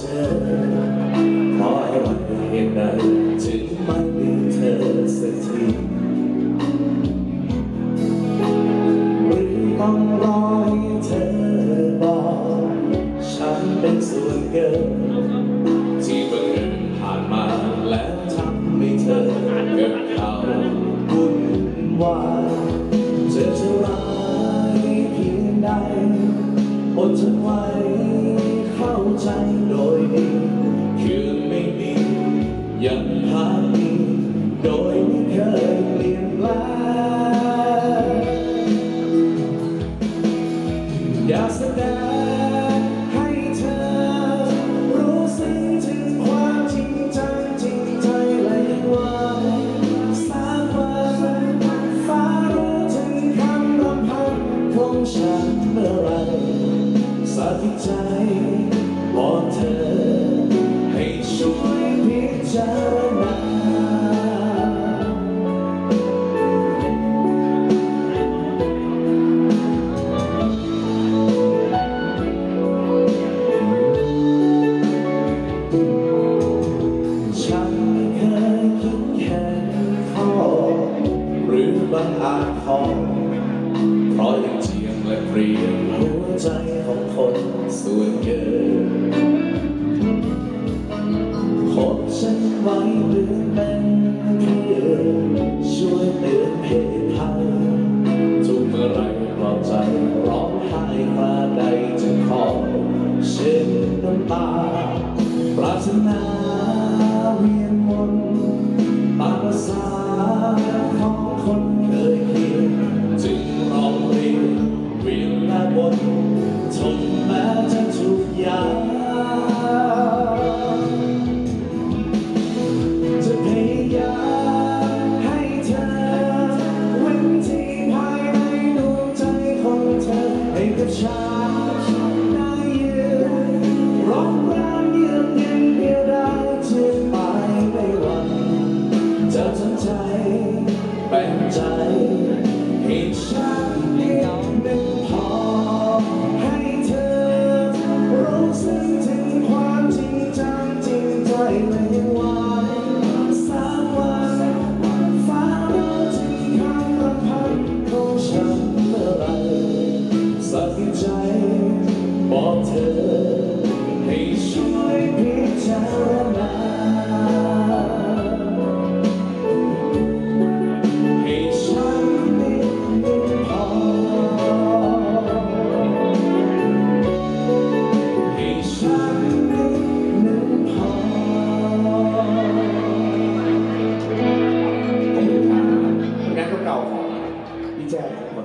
เอขอให้วันเห็นนั้นถึงมันมีเธอสักทีไม่ต้องรอให้เธอบอกฉันเป็นส่วนเกิน ที่บังเอิญผ่านมาแล้วทำให้เธอเกิดเขาวุ่นวายเธอจะรักเพียงใดอดทนไว้ ยังพักโดยไม่เคยเปลี่ยนแปลงอยากแสดงให้เธอ รู้สึกถึงความจริงใจจริงใจแลยังางรางวันฟ้ารู้ถึคำรำพันของฉันเมื่อไรสาธิตใจบอกเธอ อางอาจขอเพราะยังเจียงและเปรียบหัวใจของคนส่วนเกินขอฉันไว้หรือเป็นเพื่อช่วยเตือนเหตุภัยทุกเมื่อไรปลอบใจร้องไห้คราใดจะขอเช็ดน้ำตาปรารถนาวี จะทั้ใจแบ่งใจให้ฉัน Yeah.